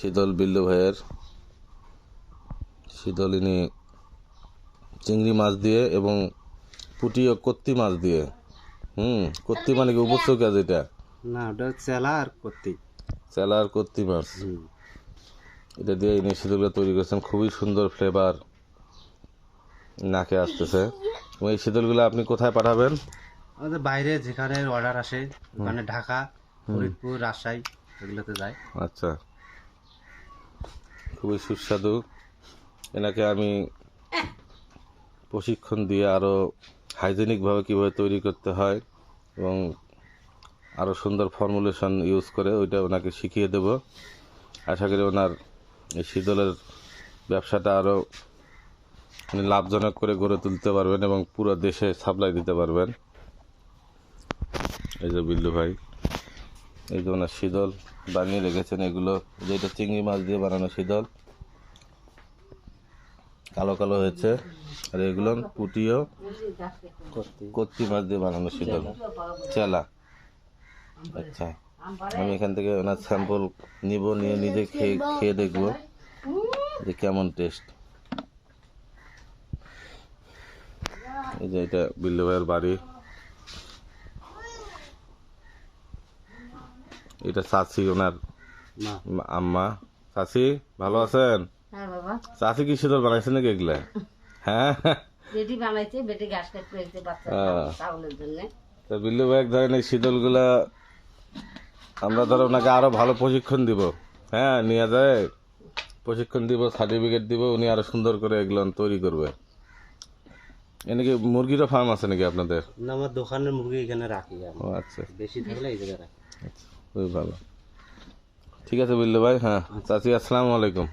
শীতল বিল্লু ভাইয়ের শীতল ইনি চিংড়ি মাছ দিয়ে এবং পুঁটি ও কত্তি মাছ দিয়ে। হুম কত্তি মানে কি উপচকা এটা না ওটা চেলা আর করতে চেলা আর কত্তি মাছ। এটা দিয়ে ইনি শীতলগুলো তৈরি করেছেন। খুবই সুন্দর ফ্লেভার নাকে আসতেছে। এই শীতলগুলো আপনি কোথায় পাঠাবেন? আমাদের বাইরে যেখানে অর্ডার আসে ওখানে ঢাকা ফরিদপুর রাজশাহী এগুলোতে যায়। আচ্ছা। খুবই সুস্বাদু। এনাকে আমি প্রশিক্ষণ দিয়ে আরও হাইজেনিকভাবে কীভাবে তৈরি করতে হয় এবং আরও সুন্দর ফর্মুলেশন ইউজ করে ওইটা ওনাকে শিখিয়ে দেব। আশা করি ওনার এই শীতলের ব্যবসাটা আরও লাভজনক করে গড়ে তুলতে পারবেন এবং পুরো দেশে সাপ্লাই দিতে পারবেন। এই যে বিল্লু ভাই। এই যে ওনার শীতল, বানিয়ে রেখেছেন এগুলো। যেটা চিংড়ি মাছ দিয়ে বানানো শীতল। কালো কালো হয়েছে। আর এগুলো পুটিও কত্তি মাছ দিয়ে বানানো শীতল। চেলা। আচ্ছা আমি এখান থেকে ওনার স্যাম্পল নিব, নিয়ে নিজে খেয়ে খেয়ে দেখব যে কেমন টেস্ট। এই যে এটা বিল্লু ভাইয়ের বাড়ি। এটা চাচি ওনার আম্মা। চাচি ভালো আছেন? হ্যাঁ বাবা। চাচি কি শীতল বানাইছে নাকি এগুলা? হ্যাঁ। বেটি বানাইছে বেটি ঘাস কাটতে হয়েছে বাচ্চা হ্যাঁ। চাউলের জন্য। তো বিল্লু ভাই ধরেন এই শীতলগুলা আমরা ধরো ওনাকে আরও ভালো প্রশিক্ষণ দিব। হ্যাঁ নিয়ে যায়। প্রশিক্ষণ দিব সার্টিফিকেট দিব উনি আরও সুন্দর করে এগুলো তৈরি করবে। এনেকি মুরগিরও ফার্ম আছে নাকি আপনাদের? না আমার দোকানের মুরগি এখানে রাখি ও আচ্ছা। বেশি থাকলে এই জায়গায় রাখি। আচ্ছা। খুবই ভালো ঠিক আছে বিল্লু ভাই হ্যাঁ চাচি আসসালামু আলাইকুম।